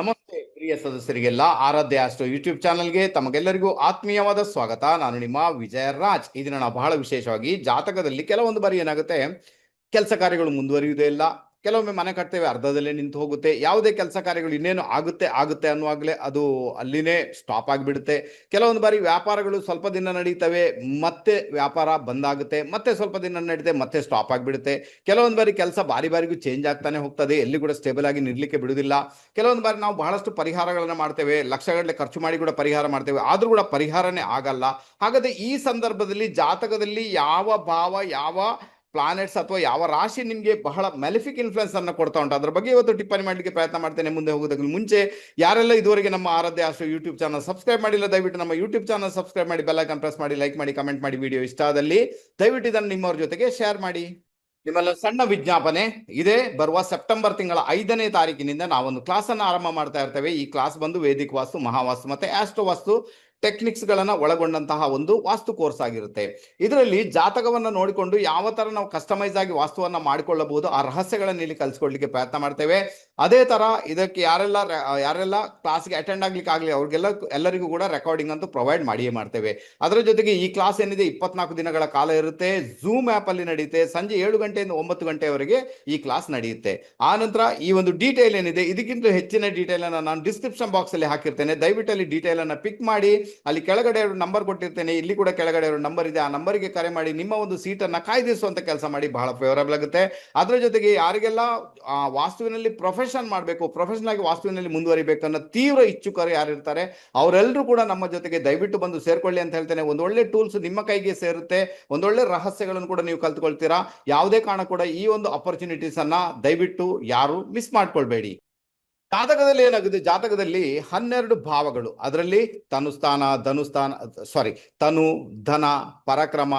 ನಮಸ್ತೆ ಪ್ರಿಯ ಸದಸ್ಯರಿಗೆಲ್ಲ ಆರಾಧ್ಯ ಅಷ್ಟು ಯೂಟ್ಯೂಬ್ ಚಾನಲ್ಗೆ ತಮಗೆಲ್ಲರಿಗೂ ಆತ್ಮೀಯವಾದ ಸ್ವಾಗತ. ನಾನು ನಿಮ್ಮ ವಿಜಯ ರಾಜ್ ಇದನ್ನ ಬಹಳ ವಿಶೇಷವಾಗಿ ಜಾತಕದಲ್ಲಿ ಕೆಲವೊಂದು ಬಾರಿ ಏನಾಗುತ್ತೆ, ಕೆಲಸ ಕಾರ್ಯಗಳು ಮುಂದುವರಿಯುವುದೇ ಇಲ್ಲ. ಕೆಲವೊಮ್ಮೆ ಮನೆ ಕಟ್ತೇವೆ, ಅರ್ಧದಲ್ಲೇ ನಿಂತು ಹೋಗುತ್ತೆ. ಯಾವುದೇ ಕೆಲಸ ಕಾರ್ಯಗಳು ಇನ್ನೇನು ಆಗುತ್ತೆ ಆಗುತ್ತೆ ಅನ್ನುವಾಗಲೇ ಅದು ಅಲ್ಲಿನೇ ಸ್ಟಾಪ್ ಆಗಿಬಿಡುತ್ತೆ. ಕೆಲವೊಂದು ಬಾರಿ ವ್ಯಾಪಾರಗಳು ಸ್ವಲ್ಪ ದಿನ ನಡೀತವೆ, ಮತ್ತೆ ವ್ಯಾಪಾರ ಬಂದಾಗುತ್ತೆ, ಮತ್ತೆ ಸ್ವಲ್ಪ ದಿನ ನಡೀತೆ ಮತ್ತೆ ಸ್ಟಾಪ್ ಆಗಿಬಿಡುತ್ತೆ. ಕೆಲವೊಂದು ಬಾರಿ ಕೆಲಸ ಬಾರಿ ಬಾರಿಗೂ ಚೇಂಜ್ ಆಗ್ತಾನೆ ಹೋಗ್ತದೆ, ಎಲ್ಲಿ ಕೂಡ ಸ್ಟೇಬಲ್ ಆಗಿ ನಿಲ್ಲಕ್ಕೆ ಬಿಡುವುದಿಲ್ಲ. ಕೆಲವೊಂದು ಬಾರಿ ನಾವು ಬಹಳಷ್ಟು ಪರಿಹಾರಗಳನ್ನು ಮಾಡ್ತೇವೆ, ಲಕ್ಷಗಟ್ಟಲೆ ಖರ್ಚು ಮಾಡಿ ಕೂಡ ಪರಿಹಾರ ಮಾಡ್ತೇವೆ. ಆದರೂ ಕೂಡ ಪರಿಹಾರನೇ ಆಗಲ್ಲ. ಹಾಗಾದ್ರೆ ಈ ಸಂದರ್ಭದಲ್ಲಿ ಜಾತಕದಲ್ಲಿ ಯಾವ ಭಾವ, ಯಾವ ಪ್ಲಾನೆಟ್ಸ್ ಅಥವಾ ಯಾವ ರಾಶಿ ನಿಮಗೆ ಬಹಳ ಮೆಲಿಫಿಕ್ ಇನ್ಫ್ಲುಯೆನ್ಸ್ ಅನ್ನು ಕೊಡ್ತಾ ಉಂಟು. ಅದ್ರ ಬಗ್ಗೆ ಇವತ್ತು ಟಿಪ್ಪಣಿ ಮಾಡಲಿಕ್ಕೆ ಪ್ರಯತ್ನ ಮಾಡ್ತೇನೆ. ಮುಂದೆ ಹೋಗೋದಕ್ಕೆ ಮುಂಚೆ ಯಾರೆಲ್ಲ ಇದುವರೆಗೆ ನಮ್ಮ ಆರಾಧ್ಯ ಆಶ್ರಯ ಯೂಟ್ಯೂಬ್ ಚಾನಲ್ ಸಬ್ಸ್ಕ್ರೈಬ್ ಮಾಡಿಲ್ಲ, ದಯವಿಟ್ಟು ನಮ್ಮ ಯೂಟ್ಯೂಬ್ ಚಾನಲ್ ಸಬ್ಸ್ಕ್ರೈಬ್ ಮಾಡಿ ಬೆಲ್ ಐಕಾನ್ ಪ್ರೆಸ್ ಮಾಡಿ ಲೈಕ್ ಮಾಡಿ ಕಮೆಂಟ್ ಮಾಡಿ ವಿಡಿಯೋ ಇಷ್ಟ ಆದಲ್ಲಿ ದಯವಿಟ್ಟು ಇದನ್ನು ನಿಮ್ಮವ್ರ ಜೊತೆಗೆ ಶೇರ್ ಮಾಡಿ. ನಿಮ್ಮಲ್ಲ ಸಣ್ಣ ವಿಜ್ಞಾಪನೆ ಇದೆ. ಬರುವ ಸೆಪ್ಟೆಂಬರ್ ತಿಂಗಳ ಐದನೇ ತಾರೀಕಿನಿಂದ ನಾವೊಂದು ಕ್ಲಾಸ್ ಅನ್ನು ಆರಂಭ ಮಾಡ್ತಾ ಇರ್ತೇವೆ. ಈ ಕ್ಲಾಸ್ ಬಂದು ವೇದಿಕ ವಾಸ್ತು, ಮಹಾವಾಸ್ತು ಮತ್ತೆ ಆಸ್ಟ್ರೋ ವಾಸ್ತು. ಟೆಕ್ನಿಕ್ಸ್ ಗಳನ್ನ ಒಳಗೊಂಡಂತಹ ಒಂದು ವಾಸ್ತು ಕೋರ್ಸ್ ಆಗಿರುತ್ತೆ. ಇದರಲ್ಲಿ ಜಾತಕವನ್ನ ನೋಡಿಕೊಂಡು ಯಾವ ತರ ನಾವು ಕಸ್ಟಮೈಸ್ ಆಗಿ ವಾಸ್ತುವನ್ನ ಮಾಡಿಕೊಳ್ಳಬಹುದು, ಆ ರಹಸ್ಯಗಳನ್ನ ಇಲ್ಲಿ ಕಲ್ಸ್ಕೊಡ್ಲಿಕ್ಕೆ ಪ್ರಯತ್ನ ಮಾಡ್ತೇವೆ. ಅದೇ ತರ ಇದಕ್ಕೆ ಯಾರೆಲ್ಲ ಯಾರೆಲ್ಲ ಕ್ಲಾಸ್ಗೆ ಅಟೆಂಡ್ ಆಗ್ಲಿಕ್ಕೆ ಆಗಲಿ, ಅವ್ರಿಗೆಲ್ಲ ಎಲ್ಲರಿಗೂ ಕೂಡ ರೆಕಾರ್ಡಿಂಗ್ ಅಂತೂ ಪ್ರೊವೈಡ್ ಮಾಡಿಯೇ ಮಾಡ್ತೇವೆ. ಅದರ ಜೊತೆಗೆ ಈ ಕ್ಲಾಸ್ ಏನಿದೆ ಇಪ್ಪತ್ನಾಲ್ಕು ದಿನಗಳ ಕಾಲ ಇರುತ್ತೆ. ಝೂಮ್ ಆಪ್ ಅಲ್ಲಿ ನಡೆಯುತ್ತೆ ಸಂಜೆ ಏಳು ಗಂಟೆಯಿಂದ ಒಂಬತ್ತು ಗಂಟೆವರೆಗೆ ಈ ಕ್ಲಾಸ್ ನಡೆಯುತ್ತೆ. ಆ ನಂತರ ಈ ಒಂದು ಡೀಟೇಲ್ ಏನಿದೆ, ಇದಕ್ಕಿಂತ ಹೆಚ್ಚಿನ ಡೀಟೇಲ್ ಅನ್ನ ನಾನು ಡಿಸ್ಕ್ರಿಪ್ಷನ್ ಬಾಕ್ಸ್ ಅಲ್ಲಿ ಹಾಕಿರ್ತೇನೆ. ದಯವಿಟ್ಟು ಅಲ್ಲಿ ಡೀಟೇಲ್ ಅನ್ನ ಪಿಕ್ ಮಾಡಿ. ಅಲ್ಲಿ ಕೆಳಗಡೆ ಅವರು ನಂಬರ್ ಕೊಟ್ಟಿರ್ತೇನೆ, ಇಲ್ಲಿ ಕೂಡ ಕೆಳಗಡೆ ಅವರು ನಂಬರ್ ಇದೆ. ಆ ನಂಬರ್ಗೆ ಕರೆ ಮಾಡಿ ನಿಮ್ಮ ಒಂದು ಸೀಟನ್ನು ಕಾಯ್ದಿರಿಸುವಂತ ಕೆಲಸ ಮಾಡಿ ಬಹಳ ಫೇವರಬಲ್ ಆಗುತ್ತೆ. ಅದರ ಜೊತೆಗೆ ಯಾರಿಗೆಲ್ಲ ವಾಸ್ತುವಿನಲ್ಲಿ ಪ್ರೊಫೆಷನ್ ಮಾಡಬೇಕು ಪ್ರೊಫೆಷನ್ ಆಗಿ ವಾಸ್ತುವಿನಲ್ಲಿ ಮುಂದುವರಿಬೇಕು ಅನ್ನೋ ತೀವ್ರ ಇಚ್ಛುಕರು ಯಾರಿರ್ತಾರೆ ಅವರೆಲ್ಲರೂ ಕೂಡ ನಮ್ಮ ಜೊತೆಗೆ ದಯವಿಟ್ಟು ಬಂದು ಸೇರ್ಕೊಳ್ಳಿ ಅಂತ ಹೇಳ್ತೇನೆ. ಒಂದು ಒಳ್ಳೆ ಟೂಲ್ಸ್ ನಿಮ್ಮ ಕೈಗೆ ಸೇರುತ್ತೆ ಒಂದೊಳ್ಳೆ ರಹಸ್ಯಗಳನ್ನು ಕೂಡ ನೀವು ಕಲ್ತ್ಕೊಳ್ತೀರಾ. ಯಾವುದೇ ಕಾರಣ ಕೂಡ ಈ ಒಂದು ಅಪರ್ಚುನಿಟೀಸ್ ಅನ್ನ ದಯವಿಟ್ಟು ಯಾರು ಮಿಸ್ ಮಾಡ್ಕೊಳ್ಬೇಡಿ. ಜಾತಕದಲ್ಲಿ ಏನಾಗುತ್ತೆ ಜಾತಕದಲ್ಲಿ ಹನ್ನೆರಡು ಭಾವಗಳು. ಅದರಲ್ಲಿ ತನುಸ್ಥಾನ ಧನುಸ್ಥಾನ ಸಾರಿ ತನು, ಧನ, ಪರಕ್ರಮ,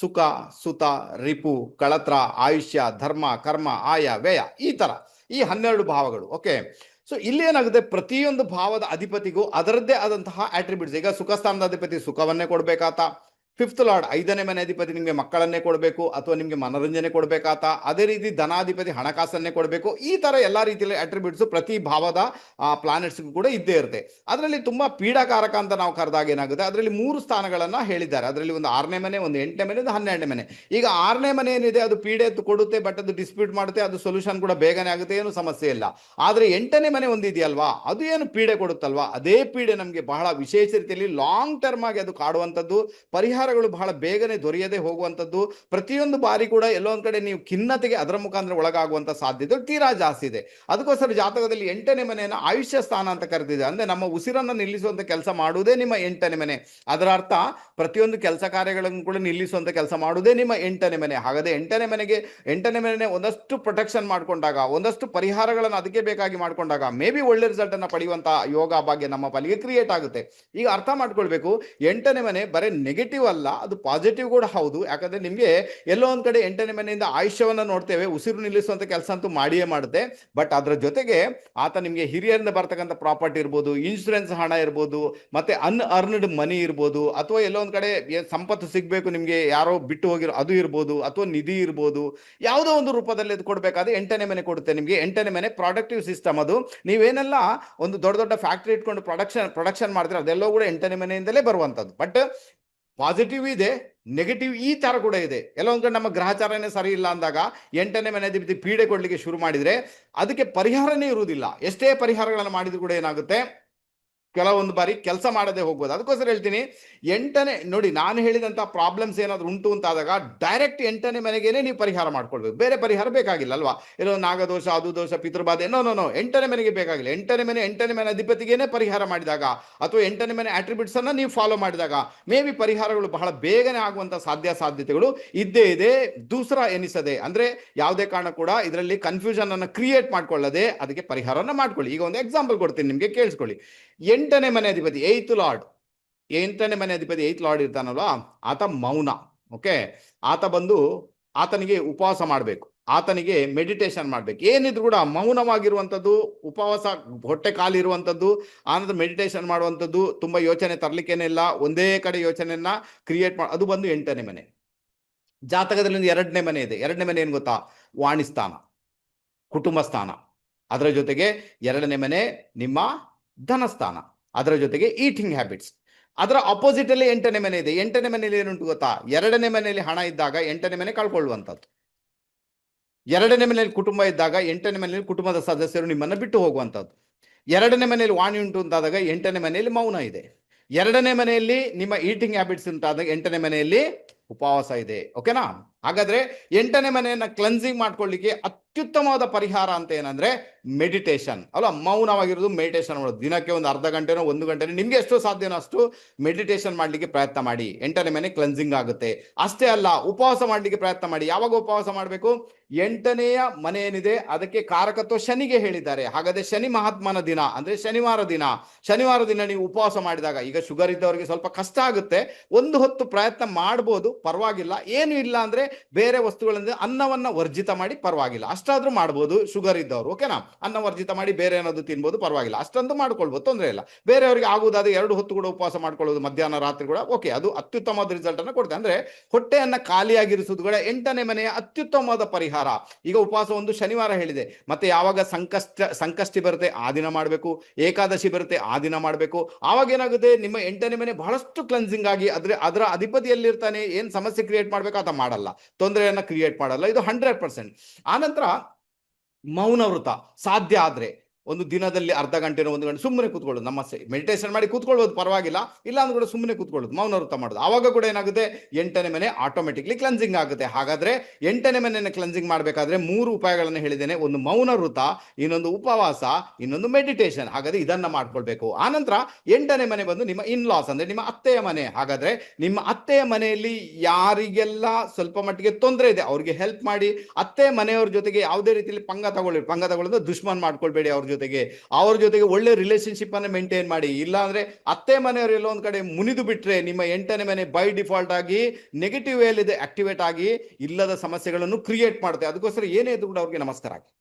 ಸುಖ, ಸುತ, ರಿಪು, ಕಳತ್ರ, ಆಯುಷ್ಯ, ಧರ್ಮ, ಕರ್ಮ, ಆಯ, ವ್ಯಯ, ಈ ತರ. ಈ ಹನ್ನೆರಡು ಭಾವಗಳು ಓಕೆ ಸೊ ಇಲ್ಲಿ ಏನಾಗುತ್ತೆ ಪ್ರತಿಯೊಂದು ಭಾವದ ಅಧಿಪತಿಗೂ ಅದರದ್ದೇ ಆದಂತಹ ಆಟ್ರಿಬ್ಯೂಟ್ಸ್ ಈಗ ಸುಖ ಸ್ಥಾನದ ಅಧಿಪತಿ ಸುಖವನ್ನೇ ಕೊಡ್ಬೇಕಾತ. ಫಿಫ್ತ್ ಲಾರ್ಡ್ ಐದನೇ ಮನೆ ಅಧಿಪತಿ ನಿಮಗೆ ಮಕ್ಕಳನ್ನೇ ಕೊಡಬೇಕು ಅಥವಾ ನಿಮಗೆ ಮನೋರಂಜನೆ ಕೊಡಬೇಕಾತ? ಅದೇ ರೀತಿ ಧನಾಧಿಪತಿ ಹಣಕಾಸನ್ನೇ ಕೊಡಬೇಕು. ಈ ತರ ಎಲ್ಲಾ ರೀತಿಯಲ್ಲಿ ಅಟ್ರಿಬ್ಯೂಟ್ಸ್ ಪ್ರತಿ ಭಾವದ ಪ್ಲಾನೆಟ್ಸ್ಗೂ ಕೂಡ ಇದ್ದೇ ಇರುತ್ತೆ. ಅದರಲ್ಲಿ ತುಂಬಾ ಪೀಡಾಕಾರಕ ಅಂತ ನಾವು ಕರೆದಾಗ ಏನಾಗುತ್ತೆ? ಅದರಲ್ಲಿ ಮೂರು ಸ್ಥಾನಗಳನ್ನ ಹೇಳಿದ್ದಾರೆ. ಅದರಲ್ಲಿ ಒಂದು ಆರನೇ ಮನೆ, ಒಂದು ಎಂಟನೇ ಮನೆ, ಒಂದು ಹನ್ನೆರಡನೇ ಮನೆ. ಈಗ ಆರನೇ ಮನೆ ಏನಿದೆ? ಅದು ಪೀಡೆ ಕೊಡುತ್ತೆ ಬಟ್ ಅದು ಡಿಸ್ಪ್ಯೂಟ್ ಮಾಡುತ್ತೆ, ಅದು ಸೊಲ್ಯೂಷನ್ ಕೂಡ ಬೇಗನೆ ಆಗುತ್ತೆ, ಏನು ಸಮಸ್ಯೆ ಇಲ್ಲ. ಆದರೆ ಎಂಟನೇ ಮನೆ ಒಂದಿದೆಯಲ್ವಾ? ಅದು ಏನು ಪೀಡೆ ಕೊಡುತ್ತಲ್ವಾ? ಅದೇ ಪೀಡೆ ನಮಗೆ ಬಹಳ ವಿಶೇಷ ರೀತಿಯಲ್ಲಿ ಲಾಂಗ್ ಟರ್ಮ್ ಆಗಿ ಅದು ಕಾಡುವಂಥದ್ದು. ಪರಿಹಾರಗಳು ಬಹಳ ಬೇಗನೆ ದೊರೆಯದೆ ಹೋಗುವಂಥದ್ದು. ಪ್ರತಿಯೊಂದು ಬಾರಿ ಕೂಡ ಎಲ್ಲೋ ಒಂದ್ ಕಡೆ ನೀವು ಖಿನ್ನತೆಗೆ ಅದರ ಮುಖಾಂತರ ಒಳಗಾಗುವಂತ ಸಾಧ್ಯತೆ ತೀರಾ ಜಾಸ್ತಿ ಇದೆ. ಅದಕ್ಕೋಸ್ಕರ ಜಾತಕದಲ್ಲಿ ಎಂಟನೇ ಮನೆಯನ್ನು ಆಯುಷ್ಯ ಸ್ಥಾನ ಅಂತ ಕರೆದಿದೆ ಅಂದ್ರೆ ನಮ್ಮ ಉಸಿರನ್ನ ನಿಲ್ಲಿಸುವಂತ ಕೆಲಸ ಮಾಡುವುದೇ ನಿಮ್ಮ ಎಂಟನೇ ಮನೆ. ಅದರ ಅರ್ಥ ಪ್ರತಿಯೊಂದು ಕೆಲಸ ಕಾರ್ಯಗಳನ್ನು ಕೂಡ ನಿಲ್ಲಿಸುವಂತ ಕೆಲಸ ಮಾಡುವುದೇ ನಿಮ್ಮ ಎಂಟನೇ ಮನೆ. ಹಾಗಾದ್ರೆ ಎಂಟನೇ ಮನೆಗೆ, ಎಂಟನೇ ಮನೆ ಒಂದಷ್ಟು ಪ್ರೊಟೆಕ್ಷನ್ ಮಾಡ್ಕೊಂಡಾಗ, ಒಂದಷ್ಟು ಪರಿಹಾರಗಳನ್ನು ಅದಕ್ಕೆ ಬೇಕಾಗಿ ಮಾಡ್ಕೊಂಡಾಗ, ಮೇ ಬಿ ಒಳ್ಳೆ ರಿಸಲ್ಟ್ ಅನ್ನ ಪಡೆಯುವಂತಹ ಯೋಗ ಭಾಗ್ಯ ನಮ್ಮ ಪಾಲಿಗೆ ಕ್ರಿಯೇಟ್ ಆಗುತ್ತೆ. ಈಗ ಅರ್ಥ ಮಾಡ್ಕೊಳ್ಬೇಕು, ಎಂಟನೇ ಮನೆ ಬರೀ ನೆಗೆಟಿವ್ ಅದು ಪಾಸಿಟಿವ್ ಕೂಡ ಹೌದು. ಯಾಕಂದ್ರೆ ನಿಮಗೆ ಎಲ್ಲೋ ಒಂದ್ ಕಡೆ ಎಂಟನೇ ಮನೆಯಿಂದ ಆಯುಷ್ಯವನ್ನು ನೋಡ್ತೇವೆ, ಉಸಿರು ನಿಲ್ಲಿಸುವಂಥ ಕೆಲಸ ಅಂತೂ ಮಾಡಿಯೇ ಮಾಡುತ್ತೆ. ಬಟ್ ಅದರ ಜೊತೆಗೆ ಆತ ನಿಮಗೆ ಹಿರಿಯರಿಂದ ಬರ್ತಕ್ಕಂಥ ಪ್ರಾಪರ್ಟಿ ಇರ್ಬೋದು ಇನ್ಶೂರೆನ್ಸ್ ಹಣ ಇರ್ಬೋದು, ಮತ್ತೆ ಅನ್ ಅರ್ನ್ಡ್ ಮನಿ ಇರ್ಬೋದು, ಅಥವಾ ಎಲ್ಲೋ ಒಂದು ಕಡೆ ಸಂಪತ್ತು ಸಿಗಬೇಕು ನಿಮಗೆ, ಯಾರೋ ಬಿಟ್ಟು ಹೋಗಿರೋ ಅದು ಇರ್ಬೋದು, ಅಥವಾ ನಿಧಿ ಇರ್ಬೋದು, ಯಾವುದೋ ಒಂದು ರೂಪದಲ್ಲಿ ಅದು ಕೊಡಬೇಕಾದ್ರೆ ಎಂಟನೇ ಮನೆ ಕೊಡುತ್ತೆ ನಿಮಗೆ. ಎಂಟನೇ ಮನೆ ಪ್ರಾಡಕ್ಟಿವ್ ಸಿಸ್ಟಮ್ ಅದು. ನೀವೇನೆಲ್ಲ ಒಂದು ದೊಡ್ಡ ದೊಡ್ಡ ಫ್ಯಾಕ್ಟ್ರಿ ಇಟ್ಕೊಂಡು ಪ್ರೊಡಕ್ಷನ್ ಪ್ರೊಡಕ್ಷನ್ ಮಾಡ್ತೀರ ಅದೆಲ್ಲವೂ ಕೂಡ ಎಂಟನೇ ಮನೆಯಿಂದಲೇ ಬರುವಂಥದ್ದು ಬಟ್ ಪಾಸಿಟಿವ್ ಇದೆ ನೆಗೆಟಿವ್ ಈ ಥರ ಕೂಡ ಇದೆ. ಎಲ್ಲೊಂದು ಕಡೆ ನಮ್ಮ ಗ್ರಹಚಾರನೇ ಸರಿ ಇಲ್ಲ ಅಂದಾಗ ಎಂಟನೇ ಮನೆ ಅಧಿಪತಿ ಪೀಡೆ ಕೊಡಲಿಕ್ಕೆ ಶುರು ಮಾಡಿದರೆ ಅದಕ್ಕೆ ಪರಿಹಾರನೇ ಇರುವುದಿಲ್ಲ. ಎಷ್ಟೇ ಪರಿಹಾರಗಳನ್ನು ಮಾಡಿದ್ರು ಕೂಡ ಏನಾಗುತ್ತೆ? ಕೆಲವೊಂದು ಬಾರಿ ಕೆಲಸ ಮಾಡದೆ ಹೋಗ್ಬೋದು. ಅದಕ್ಕೋಸ್ಕರ ಹೇಳ್ತೀನಿ, ಎಂಟನೇ, ನೋಡಿ ನಾನು ಹೇಳಿದಂಥ ಪ್ರಾಬ್ಲಮ್ಸ್ ಏನಾದರೂ ಉಂಟು ಅಂತ ಆದಾಗ ಡೈರೆಕ್ಟ್ ಎಂಟನೇ ಮನೆಗೇನೆ ನೀವು ಪರಿಹಾರ ಮಾಡ್ಕೊಳ್ಬೇಕು. ಬೇರೆ ಪರಿಹಾರ ಬೇಕಾಗಿಲ್ಲ ಅಲ್ವಾ? ಏನೋ ನಾಗದೋಷ, ಅದು ದೋಷ, ಪಿತೃಬಾಧೆ ನೋ ನೋ ನೋ ಎಂಟನೇ ಮನೆಗೆ ಬೇಕಾಗಿಲ್ಲ. ಎಂಟನೇ ಮನೆ ಎಂಟನೇ ಮನೆ ಅಧಿಪತಿಗೇನೆ ಪರಿಹಾರ ಮಾಡಿದಾಗ ಅಥವಾ ಎಂಟನೇ ಮನೆ ಆಟ್ರಿಬ್ಯೂಟ್ಸ್ ಅನ್ನ ನೀವು ಫಾಲೋ ಮಾಡಿದಾಗ ಮೇ ಬಿ ಪರಿಹಾರಗಳು ಬಹಳ ಬೇಗನೆ ಆಗುವಂಥ ಸಾಧ್ಯ ಸಾಧ್ಯತೆಗಳು ಇದ್ದೇ ಇದೆ. ದೂಸರ ಎನಿಸದೆ, ಅಂದ್ರೆ ಯಾವುದೇ ಕಾರಣ ಕೂಡ ಇದರಲ್ಲಿ ಕನ್ಫ್ಯೂಷನ್ ಅನ್ನು ಕ್ರಿಯೇಟ್ ಮಾಡ್ಕೊಳ್ಳದೆ ಅದಕ್ಕೆ ಪರಿಹಾರವನ್ನು ಮಾಡ್ಕೊಳ್ಳಿ. ಈಗ ಒಂದು ಎಕ್ಸಾಂಪಲ್ ಕೊಡ್ತೀನಿ, ನಿಮಗೆ ಕೇಳಿಸ್ಕೊಳ್ಳಿ. ಎಂಟನೇ ಮನೆ ಅಧಿಪತಿ ಏತ್ ಲಾರ್ಡ್ ಎಂಟನೇ ಮನೆ ಅಧಿಪತಿ ಏತ್ ಲಾರ್ಡ್ ಇರ್ತಾನಲ್ವ? ಆತ ಮೌನ ಓಕೆ ಆತ ಬಂದು ಆತನಿಗೆ ಉಪವಾಸ ಮಾಡಬೇಕು, ಆತನಿಗೆ ಮೆಡಿಟೇಷನ್ ಮಾಡ್ಬೇಕು. ಏನಿದ್ರು ಕೂಡ ಮೌನವಾಗಿರುವಂಥದ್ದು, ಉಪವಾಸ, ಹೊಟ್ಟೆ ಕಾಲು ಇರುವಂಥದ್ದು ಆನಂತರ ಮೆಡಿಟೇಷನ್ ಮಾಡುವಂಥದ್ದು ತುಂಬಾ ಯೋಚನೆ ತರ್ಲಿಕ್ಕೇನಿಲ್ಲ ಒಂದೇ ಕಡೆ ಯೋಚನೆಯನ್ನ ಕ್ರಿಯೇಟ್ ಮಾಡಿ, ಅದು ಬಂದು ಎಂಟನೇ ಮನೆ. ಜಾತಕದಲ್ಲಿ ಒಂದು ಎರಡನೇ ಮನೆ ಇದೆ. ಎರಡನೇ ಮನೆ ಏನು ಗೊತ್ತಾ? ವಾಣಿಸ್ಥಾನ ಕುಟುಂಬ ಸ್ಥಾನ ಅದರ ಜೊತೆಗೆ ಎರಡನೇ ಮನೆ ನಿಮ್ಮ ಧನಸ್ಥಾನ. ಅದರ ಜೊತೆಗೆ ಈಟಿಂಗ್ ಹ್ಯಾಬಿಟ್ಸ್ ಅದರ ಅಪೋಸಿಟ್ ಅಲ್ಲಿ ಎಂಟನೇ ಮನೆ ಇದೆ. ಎಂಟನೇ ಮನೆಯಲ್ಲಿ ಏನುಂಟು ಗೊತ್ತಾ? ಎರಡನೇ ಮನೆಯಲ್ಲಿ ಹಣ ಇದ್ದಾಗ ಎಂಟನೇ ಮನೆ ಕಳ್ಕೊಳ್ಳುವಂಥದ್ದು. ಎರಡನೇ ಮನೆಯಲ್ಲಿ ಕುಟುಂಬ ಇದ್ದಾಗ ಎಂಟನೇ ಮನೆಯಲ್ಲಿ ಕುಟುಂಬದ ಸದಸ್ಯರು ನಿಮ್ಮನ್ನು ಬಿಟ್ಟು ಹೋಗುವಂಥದ್ದು. ಎರಡನೇ ಮನೆಯಲ್ಲಿ ವಾಣಿ ಉಂಟು ಅಂತಾದಾಗ ಎಂಟನೇ ಮನೆಯಲ್ಲಿ ಮೌನ ಇದೆ. ಎರಡನೇ ಮನೆಯಲ್ಲಿ ನಿಮ್ಮ ಈಟಿಂಗ್ ಹ್ಯಾಬಿಟ್ಸ್ ಉಂಟಾದಾಗ ಎಂಟನೇ ಮನೆಯಲ್ಲಿ ಉಪವಾಸ ಇದೆ. ಓಕೆನಾ ಹಾಗಾದ್ರೆ ಎಂಟನೇ ಮನೆಯನ್ನ ಕ್ಲೆನ್ಸಿಂಗ್ ಮಾಡ್ಕೊಳ್ಳಿಕ್ಕೆ ಅತ್ಯುತ್ತಮವಾದ ಪರಿಹಾರ ಅಂತ ಏನಂದ್ರೆ ಮೆಡಿಟೇಷನ್ ಅಲ್ಲ ಮೌನವಾಗಿರೋದು ಮೆಡಿಟೇಷನ್ ಮಾಡೋದು. ದಿನಕ್ಕೆ ಒಂದು ಅರ್ಧ ಗಂಟೆನೋ ಒಂದು ಗಂಟೆನೋ ನಿಮ್ಗೆ ಎಷ್ಟು ಸಾಧ್ಯನೋ ಅಷ್ಟು ಮೆಡಿಟೇಷನ್ ಮಾಡ್ಲಿಕ್ಕೆ ಪ್ರಯತ್ನ ಮಾಡಿ. ಎಂಟನೇ ಮನೆ ಕ್ಲೆನ್ಸಿಂಗ್ ಆಗುತ್ತೆ. ಅಷ್ಟೇ ಅಲ್ಲ, ಉಪವಾಸ ಮಾಡ್ಲಿಕ್ಕೆ ಪ್ರಯತ್ನ ಮಾಡಿ. ಯಾವಾಗ ಉಪವಾಸ ಮಾಡಬೇಕು? ಎಂಟನೆಯ ಮನೆ ಏನಿದೆ? ಅದಕ್ಕೆ ಕಾರಕತ್ವ ಶನಿಗೆ ಹೇಳಿದ್ದಾರೆ. ಹಾಗಾದ್ರೆ ಶನಿ ಮಹಾತ್ಮನ ದಿನ, ಅಂದ್ರೆ ಶನಿವಾರ ದಿನ. ಶನಿವಾರ ದಿನ ನೀವು ಉಪವಾಸ ಮಾಡಿದಾಗ, ಈಗ ಶುಗರ್ ಇದ್ದವರಿಗೆ ಸ್ವಲ್ಪ ಕಷ್ಟ ಆಗುತ್ತೆ. ಒಂದು ಹೊತ್ತು ಪ್ರಯತ್ನ ಮಾಡ್ಬೋದು, ಪರವಾಗಿಲ್ಲ. ಏನು ಇಲ್ಲ ಅಂದ್ರೆ ಬೇರೆ ವಸ್ತುಗಳಿಂದ ಅನ್ನವನ್ನ ವರ್ಜಿತ ಮಾಡಿ ಪರವಾಗಿಲ್ಲ. ಅಷ್ಟಾದ್ರೂ ಮಾಡ್ಬೋದು ಶುಗರ್ ಇದ್ದವರು ಓಕೆನಾ ಅನ್ನ ವರ್ಜಿತ ಮಾಡಿ ಬೇರೆ ಏನಾದ್ರು ತಿನ್ಬೋದು, ಪರವಾಗಿಲ್ಲ. ಅಷ್ಟೊಂದು ಮಾಡ್ಕೊಳ್ಬೋದು, ತೊಂದರೆ ಇಲ್ಲ. ಬೇರೆಯವರಿಗೆ ಆಗುವುದಾದ್ರೆ ಎರಡು ಹೊತ್ತು ಕೂಡ ಉಪವಾಸ ಮಾಡ್ಕೊಳ್ಳೋದು, ಮಧ್ಯಾಹ್ನ, ರಾತ್ರಿ ಕೂಡ ಓಕೆ ಅದು ಅತ್ಯುತ್ತಮವಾದ ರಿಸಲ್ಟ್ ಅನ್ನು ಕೊಡುತ್ತೆ ಅಂದ್ರೆ ಹೊಟ್ಟೆಯನ್ನ ಖಾಲಿಯಾಗಿರಿಸುವುದು ಕೂಡ ಎಂಟನೇ ಮನೆಯ ಅತ್ಯುತ್ತಮವಾದ ಪರಿಹಾರ. ಈಗ ಉಪವಾಸ ಒಂದು ಶನಿವಾರ ಹೇಳಿದೆ. ಮತ್ತೆ ಯಾವಾಗ ಸಂಕಷ್ಟ, ಸಂಕಷ್ಟಿ ಬರುತ್ತೆ, ಆ ದಿನ ಮಾಡಬೇಕು. ಏಕಾದಶಿ ಬರುತ್ತೆ, ಆ ದಿನ ಮಾಡಬೇಕು. ಆವಾಗ ಏನಾಗುತ್ತೆ? ನಿಮ್ಮ ಎಂಟನೇ ಮನೆ ಬಹಳಷ್ಟು ಕ್ಲೆನ್ಸಿಂಗ್ ಆಗಿ ಅದ್ರ ಅದರ ಅಧಿಪತಿಯಲ್ಲಿರ್ತಾನೆ, ಏನ್ ಸಮಸ್ಯೆ ಕ್ರಿಯೇಟ್ ಮಾಡ್ಬೇಕು, ಆತ ಮಾಡಲ್ಲ. ತೊಂದರೆಯನ್ನ ಕ್ರಿಯೇಟ್ ಮಾಡಲ್ಲ. ಇದು ಹಂಡ್ರೆಡ್ ಪರ್ಸೆಂಟ್ ಆನಂತರ ಮೌನವೃತ ಸಾಧ್ಯ ಆದ್ರೆ ಒಂದು ದಿನದಲ್ಲಿ ಅರ್ಧ ಗಂಟೆನ ಒಂದು ಗಂಟೆ ಸುಮ್ಮನೆ ಕೂತ್ಕೊಳ್ಳೋದು, ನಮ್ಮ ಮೆಡಿಟೇಷನ್ ಮಾಡಿ ಕೂತ್ಕೊಳ್ಳೋದು ಪರವಾಗಿಲ್ಲ ಇಲ್ಲ ಅಂದ್ರೆ ಕೂಡ ಸುಮ್ಮನೆ ಕೂತ್ಕೊಳ್ಳೋದು ಮೌನ ವೃತ್ತ ಮಾಡೋದು. ಆವಾಗ ಕೂಡ ಏನಾಗುತ್ತೆ, ಎಂಟನೇ ಮನೆ ಆಟೋಮೆಟಿಕ್ಲಿ ಕ್ಲೆನ್ಸಿಂಗ್ ಆಗುತ್ತೆ. ಹಾಗಾದ್ರೆ ಎಂಟನೇ ಮನೆಯನ್ನು ಕ್ಲೆನ್ಸಿಂಗ್ ಮಾಡಬೇಕಾದ್ರೆ ಮೂರು ಉಪಾಯಗಳನ್ನು ಹೇಳಿದ್ದೇನೆ. ಒಂದು ಮೌನ ಇನ್ನೊಂದು ಉಪವಾಸ, ಇನ್ನೊಂದು ಮೆಡಿಟೇಷನ್ ಹಾಗಾದ್ರೆ ಇದನ್ನ ಮಾಡ್ಕೊಳ್ಬೇಕು. ಆನಂತರ ಎಂಟನೇ ಮನೆ ಬಂದು ನಿಮ್ಮ ಇನ್ ಲಾಸ್ ಅಂದ್ರೆ ನಿಮ್ಮ ಅತ್ತೆಯ ಮನೆ. ಹಾಗಾದ್ರೆ ನಿಮ್ಮ ಅತ್ತೆಯ ಮನೆಯಲ್ಲಿ ಯಾರಿಗೆಲ್ಲ ಸ್ವಲ್ಪ ಮಟ್ಟಿಗೆ ತೊಂದರೆ ಇದೆ, ಅವ್ರಿಗೆ ಹೆಲ್ಪ್ ಮಾಡಿ, ಅತ್ತೆ ಮನೆಯವ್ರ ಜೊತೆಗೆ ಯಾವುದೇ ರೀತಿಯಲ್ಲಿ ಪಂಗ ತಗೊಳ್ಳಿ, ಪಂಗ ತಗೊಳ್ಳೋದು ದುಶ್ಮನ್ ಮಾಡ್ಕೊಳ್ಬೇಡಿ ಅವ್ರ ಜೊತೆಗೆ ಅವ್ರ ಜೊತೆಗೆ ಒಳ್ಳೆ ರಿಲೇಶನ್ಶಿಪ್ ಅನ್ನ ಮೇಂಟೈನ್ ಮಾಡಿ. ಇಲ್ಲ ಅಂದ್ರೆ ಅತ್ತೆ ಮನೆಯವರು ಎಲ್ಲೋ ಒಂದ್ ಕಡೆ ಮುನಿದು ಬಿಟ್ರೆ ನಿಮ್ಮ ಎಂಟನೇ ಮನೆ ಬೈ ಡಿಫಾಲ್ಟ್ ಆಗಿ ನೆಗೆಟಿವ್ ಇದೆ ಆಕ್ಟಿವೇಟ್ ಆಗಿ ಇಲ್ಲದ ಸಮಸ್ಯೆಗಳನ್ನು ಕ್ರಿಯೇಟ್ ಮಾಡುತ್ತೆ. ಅದಕ್ಕೋಸ್ಕರ ಏನೇ ಇದ್ರು ಕೂಡ ಅವ್ರಿಗೆ ನಮಸ್ಕಾರ ಹಾಕಿ.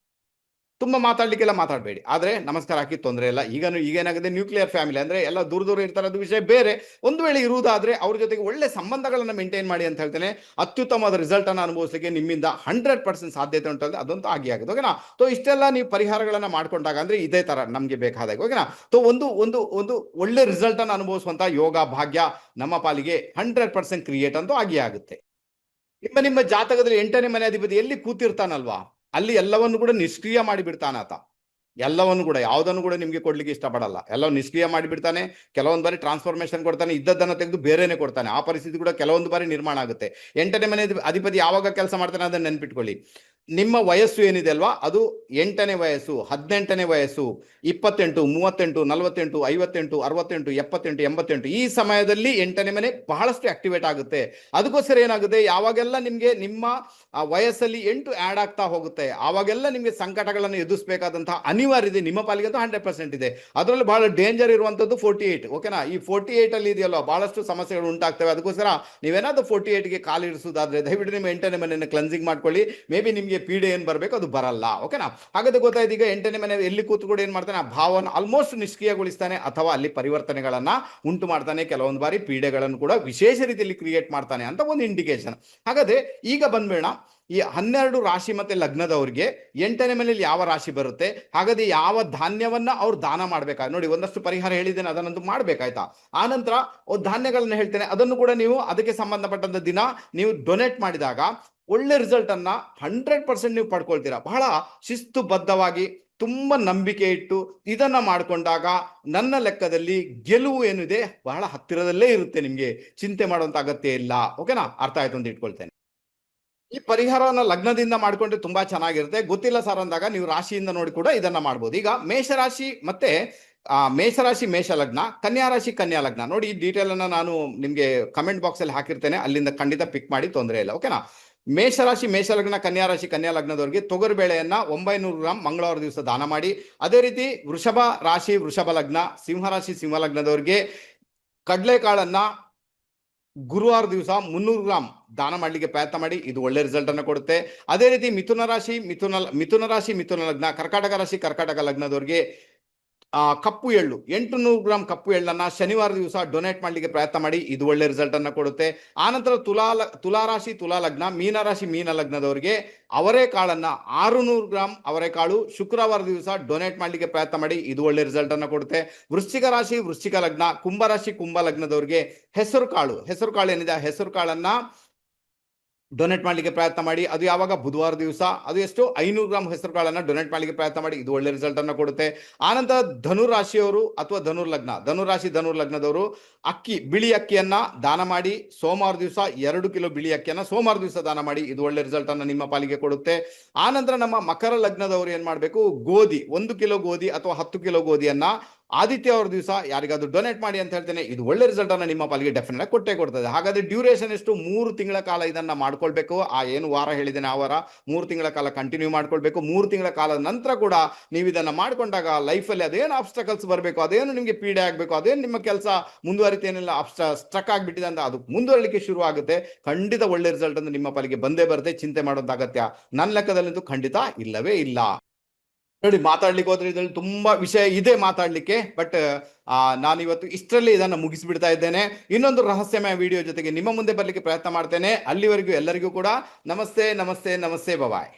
ತುಂಬಾ ಮಾತಾಡ್ಲಿಕ್ಕೆಲ್ಲ ಮಾತಾಡಬೇಡಿ. ಆದ್ರೆ ನಮಸ್ಕಾರ ಹಾಕಿ ತೊಂದರೆ ಇಲ್ಲ. ಈಗ ಈಗ ಏನಾಗಿದೆ ನ್ಯೂಕ್ಲಿಯರ್ ಫ್ಯಾಮಿಲಿ ಅಂದ್ರೆ ಎಲ್ಲ ದೂರ ದೂರ ಇರ್ತಾರೆ ಅದು ವಿಷಯ ಬೇರೆ. ಒಂದು ವೇಳೆ ಇರುವುದಾದ್ರೆ ಅವ್ರ ಜೊತೆಗೆ ಒಳ್ಳೆ ಸಂಬಂಧಗಳನ್ನ ಮೇಂಟೈನ್ ಮಾಡಿ ಅಂತ ಹೇಳ್ತೇನೆ. ಅತ್ಯುತ್ತಮವಾದ ರಿಸಲ್ಟನ್ನು ಅನುಭವಿಸಲಿಕ್ಕೆ ನಿಮ್ಮಿಂದ ಹಂಡ್ರೆಡ್ ಪರ್ಸೆಂಟ್ ಸಾಧ್ಯತೆ ಉಂಟಂದ್ರೆ ಅದಂತೂ ಆಗಿ ಆಗುತ್ತೆ. ಓಕೆನಾ ಸೊ ಇಷ್ಟೆಲ್ಲ ನೀವು ಪರಿಹಾರಗಳನ್ನು ಮಾಡ್ಕೊಂಡಾಗ ಅಂದ್ರೆ ಇದೇ ತರ ನಮಗೆ ಬೇಕಾದಾಗ ಓಕೆನಾ ಸೊ ಒಂದು ಒಂದು ಒಂದು ಒಳ್ಳೆ ರಿಸಲ್ಟನ್ನು ಅನುಭವಿಸುವಂಥ ಯೋಗ, ಭಾಗ್ಯ ನಮ್ಮ ಪಾಲಿಗೆ ಹಂಡ್ರೆಡ್ ಪರ್ಸೆಂಟ್ ಕ್ರಿಯೇಟ್ ಅಂತೂ ಆಗಿ ಆಗುತ್ತೆ. ನಿಮ್ಮ ನಿಮ್ಮ ಜಾತಕದಲ್ಲಿ ಎಂಟನೇ ಮನೆ ಅಧಿಪತಿ ಎಲ್ಲಿ ಕೂತಿರ್ತಾನಲ್ವಾ? ಅಲ್ಲಿ ಎಲ್ಲವನ್ನು ಕೂಡ ನಿಷ್ಕ್ರಿಯ ಮಾಡಿಬಿಡ್ತಾನೆ ಆತ. ಎಲ್ಲವನ್ನು ಕೂಡ, ಯಾವುದನ್ನು ಕೂಡ ನಿಮಗೆ ಕೊಡ್ಲಿಕ್ಕೆ ಇಷ್ಟಪಡಲ್ಲ. ಎಲ್ಲ ನಿಷ್ಕ್ರಿಯ ಮಾಡಿಬಿಡ್ತಾನೆ, ಕೆಲವೊಂದು ಬಾರಿ ಟ್ರಾನ್ಸ್ಫಾರ್ಮೇಶನ್ ಕೊಡ್ತಾನೆ, ಇದ್ದದ್ದನ್ನು ತೆಗೆದು ಬೇರೆನೆ ಕೊಡ್ತಾನೆ. ಆ ಪರಿಸ್ಥಿತಿ ಕೂಡ ಕೆಲವೊಂದು ಬಾರಿ ನಿರ್ಮಾಣ ಆಗುತ್ತೆ. ಎಂಟನೇ ಮನೆ ಅಧಿಪತಿ ಯಾವಾಗ ಕೆಲಸ ಮಾಡ್ತಾನೆ ಅದನ್ನ ನೆನ್ಪಿಟ್ಕೊಳ್ಳಿ. ನಿಮ್ಮ ವಯಸ್ಸು ಏನಿದೆ ಅಲ್ವಾ? ಅದು ಎಂಟನೇ ವಯಸ್ಸು, ಹದಿನೆಂಟನೇ ವಯಸ್ಸು, ಇಪ್ಪತ್ತೆಂಟು, ಮೂವತ್ತೆಂಟು, ನಲವತ್ತೆಂಟು, ಐವತ್ತೆಂಟು, ಅರವತ್ತೆಂಟು, ಎಪ್ಪತ್ತೆಂಟು, ಎಂಬತ್ತೆಂಟು ಈ ಸಮಯದಲ್ಲಿ ಎಂಟನೇ ಮನೆ ಬಹಳಷ್ಟು ಆಕ್ಟಿವೇಟ್ ಆಗುತ್ತೆ. ಅದಕ್ಕೋಸ್ಕರ ಏನಾಗುತ್ತೆ? ಯಾವಾಗೆಲ್ಲ ನಿಮಗೆ ನಿಮ್ಮ ವಯಸ್ಸಲ್ಲಿ ಎಂಟು ಆ್ಯಡ್ ಆಗ್ತಾ ಹೋಗುತ್ತೆ, ಆವಾಗೆಲ್ಲ ನಿಮಗೆ ಸಂಕಟಗಳನ್ನು ಎದುರಿಸಬೇಕಾದಂತಹ ಅನಿವಾರ್ಯ ಇದೆ. ನಿಮ್ಮ ಪಾಲಿಗೆ ಅಂತೂ ಹಂಡ್ರೆಡ್ ಪರ್ಸೆಂಟ್ ಇದೆ. ಅದರಲ್ಲಿ ಬಹಳ ಡೇಂಜರ್ ಇರುವಂಥದ್ದು ಫೋರ್ಟಿ ಏಟ್ ಓಕೆನಾ ಈ ಫೋರ್ಟಿ ಏಟ್ ಅಲ್ಲಿ ಇದೆಯಲ್ಲ ಬಹಳಷ್ಟು ಸಮಸ್ಯೆಗಳು ಉಂಟಾಗ್ತವೆ. ಅದಕ್ಕೋಸ್ಕರ ನೀವೇನಾದರೂ ಫೋರ್ಟಿ ಏಟ್ಗೆ ಕಾಲು ಇರಿಸುವುದಾದ್ರೆ ದಯವಿಟ್ಟು ನಿಮ್ಮ ಎಂಟನೇ ಮನೆಯನ್ನು ಕ್ಲೆನ್ಸಿಂಗ್ ಮಾಡ್ಕೊಳ್ಳಿ. ಮೇ ಬಿ ನಿಮಗೆ ಪೀಡೆ ಏನು ಬರಬೇಕು ಅದು ಬರಲ್ಲ ಓಕೆನಾ ಹಾಗಾದ್ರೆ ಗೊತ್ತಾಯ್ತು, ಈಗ ಎಂಟನೇ ಮನೆ ಎಲ್ಲಿ ಕೂತ್ಕೊಂಡು ಏನು ಮಾಡ್ತಾನೆ, ಆ ಭಾವನ ಆಲ್ಮೋಸ್ಟ್ ನಿಷ್ಕ್ರಿಯಗೊಳಿಸ್ತಾನೆ ಅಥವಾ ಅಲ್ಲಿ ಪರಿವರ್ತನೆಗಳನ್ನ ಉಂಟು ಮಾಡ್ತಾನೆ, ಕೆಲವೊಂದು ಬಾರಿ ಪೀಡೆಗಳನ್ನು ಕೂಡ ವಿಶೇಷ ರೀತಿಯಲ್ಲಿ ಕ್ರಿಯೇಟ್ ಮಾಡ್ತಾನೆ ಅಂತ ಒಂದು ಇಂಡಿಕೇಶನ್ ಹಾಗಾದ್ರೆ ಈಗ ಬಂದ್ಬೇಡ ಈ ಹನ್ನೆರಡು ರಾಶಿ ಮತ್ತೆ ಲಗ್ನದವ್ರಿಗೆ ಎಂಟನೇ ಮನೆಯಲ್ಲಿ ಯಾವ ರಾಶಿ ಬರುತ್ತೆ, ಹಾಗಾದ್ರೆ ಯಾವ ಧಾನ್ಯವನ್ನ ಅವ್ರು ದಾನ ಮಾಡ್ಬೇಕಾ? ನೋಡಿ, ಒಂದಷ್ಟು ಪರಿಹಾರ ಹೇಳಿದ್ದೇನೆ ಅದನ್ನಂತೂ ಮಾಡ್ಬೇಕಾಯ್ತಾ? ಆನಂತರ ನಂತರ ಧಾನ್ಯಗಳನ್ನ ಹೇಳ್ತೇನೆ, ಅದನ್ನು ಕೂಡ ನೀವು ಅದಕ್ಕೆ ಸಂಬಂಧಪಟ್ಟಂತ ದಿನ ನೀವು ಡೊನೇಟ್ ಮಾಡಿದಾಗ ಒಳ್ಳೆ ರಿಸಲ್ಟ್ ಅನ್ನ ಹಂಡ್ರೆಡ್ ಪರ್ಸೆಂಟ್ ನೀವು ಪಡ್ಕೊಳ್ತೀರಾ. ಬಹಳ ಶಿಸ್ತುಬದ್ಧವಾಗಿ, ತುಂಬ ನಂಬಿಕೆ ಇಟ್ಟು ಇದನ್ನ ಮಾಡಿಕೊಂಡಾಗ ನನ್ನ ಲೆಕ್ಕದಲ್ಲಿ ಗೆಲುವು ಏನಿದೆ ಬಹಳ ಹತ್ತಿರದಲ್ಲೇ ಇರುತ್ತೆ ನಿಮ್ಗೆ. ಚಿಂತೆ ಮಾಡುವಂತ ಅಗತ್ಯ ಇಲ್ಲ. ಓಕೆನಾ ಅರ್ಥ ಆಯ್ತು ಅಂತ ಇಟ್ಕೊಳ್ತೇನೆ. ಈ ಪರಿಹಾರವನ್ನ ಲಗ್ನದಿಂದ ಮಾಡ್ಕೊಂಡ್ರೆ ತುಂಬಾ ಚೆನ್ನಾಗಿರುತ್ತೆ. ಗೊತ್ತಿಲ್ಲ ಸರ್ ಅಂದಾಗ ನೀವು ರಾಶಿಯಿಂದ ನೋಡಿ ಕೂಡ ಇದನ್ನ ಮಾಡ್ಬೋದು. ಈಗ ಮೇಷರಾಶಿ ಮತ್ತೆ, ಆ, ಮೇಷರಾಶಿ ಮೇಷ ಲಗ್ನ, ಕನ್ಯಾ ರಾಶಿ ಕನ್ಯಾ ಲಗ್ನ. ನೋಡಿ ಈ ಡೀಟೇಲ್ ಅನ್ನ ನಾನು ನಿಮ್ಗೆ ಕಮೆಂಟ್ ಬಾಕ್ಸ್ ಅಲ್ಲಿ ಹಾಕಿರ್ತೇನೆ. ಅಲ್ಲಿಂದ ಖಂಡಿತ ಪಿಕ್ ಮಾಡಿ ತೊಂದರೆ ಇಲ್ಲ. ಓಕೆನಾ ಮೇಷರಾಶಿ ಮೇಷ ಲಗ್ನ ಕನ್ಯಾ ರಾಶಿ ಕನ್ಯಾ ಲಗ್ನದವರಿಗೆ ತೊಗರು ಬೇಳೆಯನ್ನ ಒಂಬೈನೂರು ಗ್ರಾಮ್ ಮಂಗಳವಾರ ದಿವಸ ದಾನ ಮಾಡಿ. ಅದೇ ರೀತಿ ವೃಷಭ ರಾಶಿ, ವೃಷಭ ಲಗ್ನ ಸಿಂಹರಾಶಿ ಸಿಂಹ ಲಗ್ನದವರಿಗೆ ಕಡಲೆಕಾಳನ್ನ ಗುರುವಾರ ದಿವಸ ಮುನ್ನೂರು ಗ್ರಾಮ್ ದಾನ ಮಾಡಲಿಕ್ಕೆ ಪ್ರಯತ್ನ ಮಾಡಿ. ಇದು ಒಳ್ಳೆ ರಿಸಲ್ಟ್ ಅನ್ನು ಕೊಡುತ್ತೆ. ಅದೇ ರೀತಿ ಮಿಥುನ ರಾಶಿ, ಮಿಥುನ ಮಿಥುನ ರಾಶಿ, ಮಿಥುನ ಲಗ್ನ, ಕರ್ಕಾಟಕ ರಾಶಿ, ಕರ್ಕಾಟಕ ಲಗ್ನದವರಿಗೆ ಕಪ್ಪು ಎಳ್ಳು. ಎಂಟು ನೂರು ಗ್ರಾಮ್ ಕಪ್ಪು ಎಳ್ಳನ್ನ ಶನಿವಾರ ದಿವಸ ಡೊನೇಟ್ ಮಾಡಲಿಕ್ಕೆ ಪ್ರಯತ್ನ ಮಾಡಿ, ಇದು ಒಳ್ಳೆ ರಿಸಲ್ಟ್ ಅನ್ನ ಕೊಡುತ್ತೆ. ಆನಂತರ ತುಲಾ ತುಲಾರಾಶಿ ತುಲಾ ಲಗ್ನ ಮೀನರಾಶಿ ಮೀನ ಲಗ್ನದವರಿಗೆ ಅವರೆಕಾಳನ್ನ ಆರು ನೂರು ಗ್ರಾಮ್ ಅವರೆಕಾಳು ಶುಕ್ರವಾರ ದಿವಸ ಡೊನೇಟ್ ಮಾಡಲಿಕ್ಕೆ ಪ್ರಯತ್ನ ಮಾಡಿ, ಇದು ಒಳ್ಳೆ ರಿಸಲ್ಟ್ ಅನ್ನ ಕೊಡುತ್ತೆ. ವೃಶ್ಚಿಕ ರಾಶಿ, ವೃಶ್ಚಿಕ ಲಗ್ನ ಕುಂಭರಾಶಿ ಕುಂಭ ಲಗ್ನದವರಿಗೆ ಹೆಸರು ಕಾಳು. ಹೆಸರು ಕಾಳು ಏನಿದೆ? ಹೆಸರು ಕಾಳನ್ನ ಡೊನೇಟ್ ಮಾಡಲಿಕ್ಕೆ ಪ್ರಯತ್ನ ಮಾಡಿ. ಅದು ಯಾವಾಗ? ಬುಧವಾರ ದಿವಸ. ಅದು ಎಷ್ಟು? ಐನೂರು ಗ್ರಾಮ್ ಹೆಸರುಗಳನ್ನು ಡೊನೇಟ್ ಮಾಡಲಿಕ್ಕೆ ಪ್ರಯತ್ನ ಮಾಡಿ. ಇದು ಒಳ್ಳೆ ರಿಸಲ್ಟ್ ಅನ್ನು ಕೊಡುತ್ತೆ. ಆನಂತರ ಧನು ರಾಶಿಯವರು ಅಥವಾ ಧನುರ್ ಲಗ್ನ ಧನು ರಾಶಿ ಧನುರ್ ಲಗ್ನದವರು ಅಕ್ಕಿ, ಬಿಳಿ ಅಕ್ಕಿಯನ್ನ ದಾನ ಮಾಡಿ. ಸೋಮವಾರ ದಿವಸ ಎರಡು ಕಿಲೋ ಬಿಳಿ ಅಕ್ಕಿಯನ್ನ ಸೋಮವಾರ ದಿವಸ ದಾನ ಮಾಡಿ. ಇದು ಒಳ್ಳೆ ರಿಸಲ್ಟ್ ಅನ್ನು ನಿಮ್ಮ ಪಾಲಿಗೆ ಕೊಡುತ್ತೆ. ಆನಂತರ ನಮ್ಮ ಮಕರ ಲಗ್ನದವರು ಏನ್ ಮಾಡಬೇಕು? ಗೋಧಿ. ಒಂದು ಕಿಲೋ ಗೋಧಿ ಅಥವಾ ಹತ್ತು ಕಿಲೋ ಗೋಧಿಯನ್ನ ಆದಿತ್ಯ ಅವ್ರ ದಿವಸ ಯಾರಿಗಾದ್ರೂ ಡೊನೇಟ್ ಮಾಡಿ ಅಂತ ಹೇಳ್ತೇನೆ, ಇದು ಒಳ್ಳೆ ರಿಸಲ್ಟ್ ಅನ್ನ ನಿಮ್ಮ ಪಾಲಿಗೆ ಡೆಫಿನೆಟ್ ಕೊಟ್ಟೇ ಕೊಡ್ತದೆ. ಹಾಗಾದ್ರೆ ಡ್ಯೂರೇಷನ್ ಎಷ್ಟು? ಮೂರು ತಿಂಗಳ ಕಾಲ ಇದನ್ನ ಮಾಡ್ಕೊಳ್ಬೇಕು. ಆ ಏನು ವಾರ ಹೇಳಿದ್ದೇನೆ, ಆ ವಾರ ಮೂರು ತಿಂಗಳ ಕಾಲ ಕಂಟಿನ್ಯೂ ಮಾಡ್ಕೊಳ್ಬೇಕು. ಮೂರು ತಿಂಗಳ ಕಾಲದ ನಂತರ ಕೂಡ ನೀವು ಇದನ್ನ ಮಾಡ್ಕೊಂಡಾಗ ಲೈಫಲ್ಲಿ ಅದೇನು ಆಬ್ಸ್ಟಕಲ್ಸ್ ಬರಬೇಕು, ಅದೇನು ನಿಮಗೆ ಪೀಡೆ ಆಗಬೇಕು, ಅದೇನು ನಿಮ್ಮ ಕೆಲಸ ಮುಂದುವರಿತೇನಿಲ್ಲ ಆಬ್ಸ್ಟ ಸ್ಟ್ರಕ್ ಆಗಿಬಿಟ್ಟಿದೆ ಅಂತ ಅದು ಮುಂದುವರಲಿಕ್ಕೆ ಶುರು ಆಗುತ್ತೆ. ಖಂಡಿತ ಒಳ್ಳೆ ರಿಸಲ್ಟ್ ಅಂತ ನಿಮ್ಮ ಪಾಲಿಗೆ ಬಂದೇ ಬರುತ್ತೆ. ಚಿಂತೆ ಮಾಡೋದು ಅಗತ್ಯ. ನನ್ನ ಲೆಕ್ಕದಲ್ಲಂತೂ ಖಂಡಿತ ಇಲ್ಲವೇ ಇಲ್ಲ. ನೋಡಿ, ಮಾತಾಡ್ಲಿಕ್ಕೆ ಹೋದ್ರೆ ಇದರಲ್ಲಿ ತುಂಬಾ ವಿಷಯ ಇದೆ ಮಾತಾಡ್ಲಿಕ್ಕೆ ಬಟ್ ನಾನು ಇವತ್ತು ಇಷ್ಟರಲ್ಲಿ ಇದನ್ನ ಮುಗಿಸ್ಬಿಡ್ತಾ ಇದ್ದೇನೆ. ಇನ್ನೊಂದು ರಹಸ್ಯಮಯ ವಿಡಿಯೋ ಜೊತೆಗೆ ನಿಮ್ಮ ಮುಂದೆ ಬರ್ಲಿಕ್ಕೆ ಪ್ರಯತ್ನ ಮಾಡ್ತೇನೆ. ಅಲ್ಲಿವರೆಗೂ ಎಲ್ಲರಿಗೂ ಕೂಡ ನಮಸ್ತೆ ನಮಸ್ತೆ ನಮಸ್ತೆ ಬಬಾಯ್